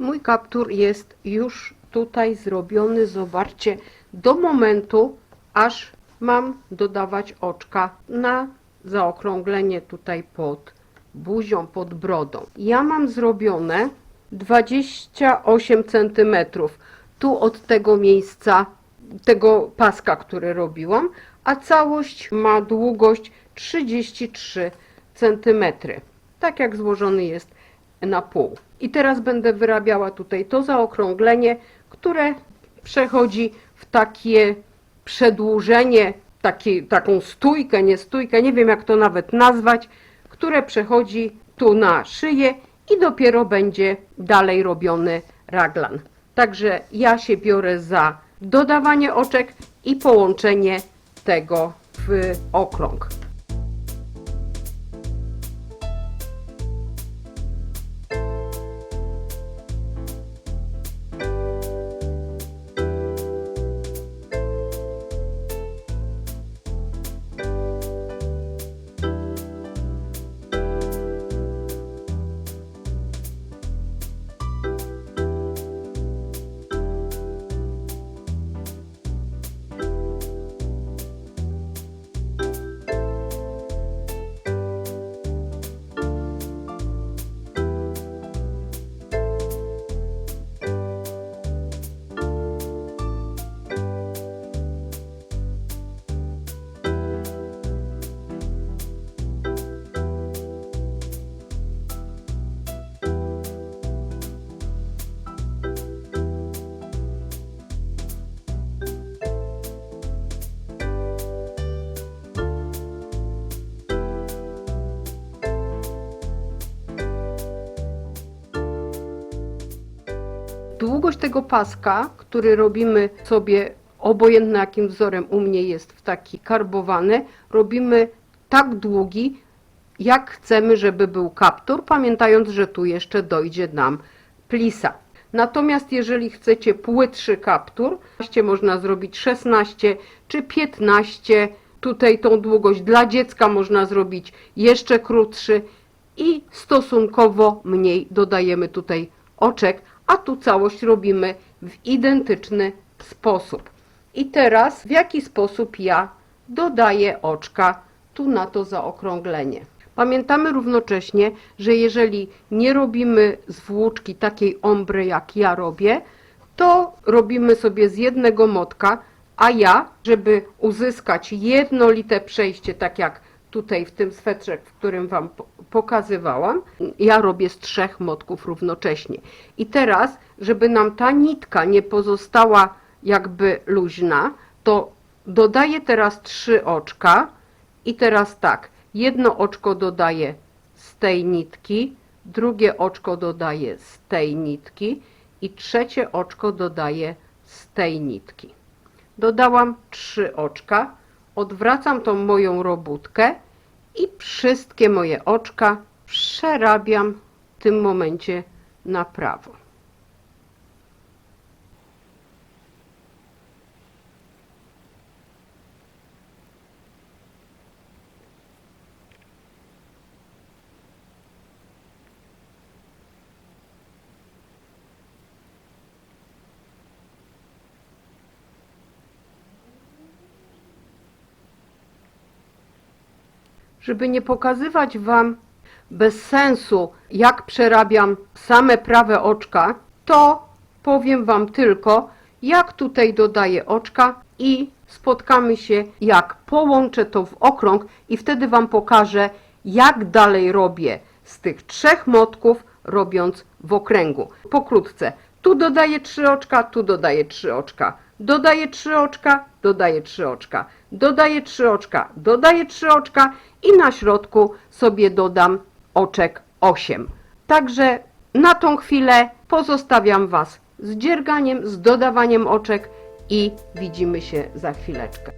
Mój kaptur jest już tutaj zrobiony, zobaczcie, do momentu, aż mam dodawać oczka na zaokrąglenie tutaj pod buzią, pod brodą. Ja mam zrobione 28 cm tu od tego miejsca, tego paska, który robiłam, a całość ma długość 33 cm. Tak jak złożony jest na pół. I teraz będę wyrabiała tutaj to zaokrąglenie, które przechodzi w takie przedłużenie, taki, taką stójkę, nie stójkę, nie wiem jak to nawet nazwać, które przechodzi tu na szyję i dopiero będzie dalej robiony raglan. Także ja się biorę za dodawanie oczek i połączenie tego w okrąg. Długość tego paska, który robimy sobie, obojętnie jakim wzorem u mnie jest w taki karbowany, robimy tak długi, jak chcemy, żeby był kaptur, pamiętając, że tu jeszcze dojdzie nam plisa. Natomiast jeżeli chcecie płytszy kaptur, można zrobić 16 czy 15. Tutaj tą długość dla dziecka można zrobić jeszcze krótszy i stosunkowo mniej dodajemy tutaj oczek, a tu całość robimy w identyczny sposób. I teraz w jaki sposób ja dodaję oczka tu na to zaokrąglenie. Pamiętamy równocześnie, że jeżeli nie robimy z włóczki takiej ombry jak ja robię, to robimy sobie z jednego motka, a ja, żeby uzyskać jednolite przejście, tak jak tutaj w tym swetrzek, w którym Wam po- pokazywałam, ja robię z trzech motków równocześnie. I teraz, żeby nam ta nitka nie pozostała jakby luźna, to dodaję teraz trzy oczka i teraz tak, jedno oczko dodaję z tej nitki, drugie oczko dodaję z tej nitki i trzecie oczko dodaję z tej nitki. Dodałam trzy oczka, odwracam tą moją robótkę i wszystkie moje oczka przerabiam w tym momencie na prawo. Żeby nie pokazywać Wam bez sensu, jak przerabiam same prawe oczka, to powiem Wam tylko, jak tutaj dodaję oczka i spotkamy się, jak połączę to w okrąg i wtedy Wam pokażę, jak dalej robię z tych trzech motków, robiąc w okręgu. Pokrótce, tu dodaję trzy oczka, tu dodaję trzy oczka, dodaję trzy oczka, dodaję trzy oczka, dodaję trzy oczka, dodaję trzy oczka i na środku sobie dodam oczek 8. Także na tą chwilę pozostawiam Was z dzierganiem, z dodawaniem oczek i widzimy się za chwileczkę.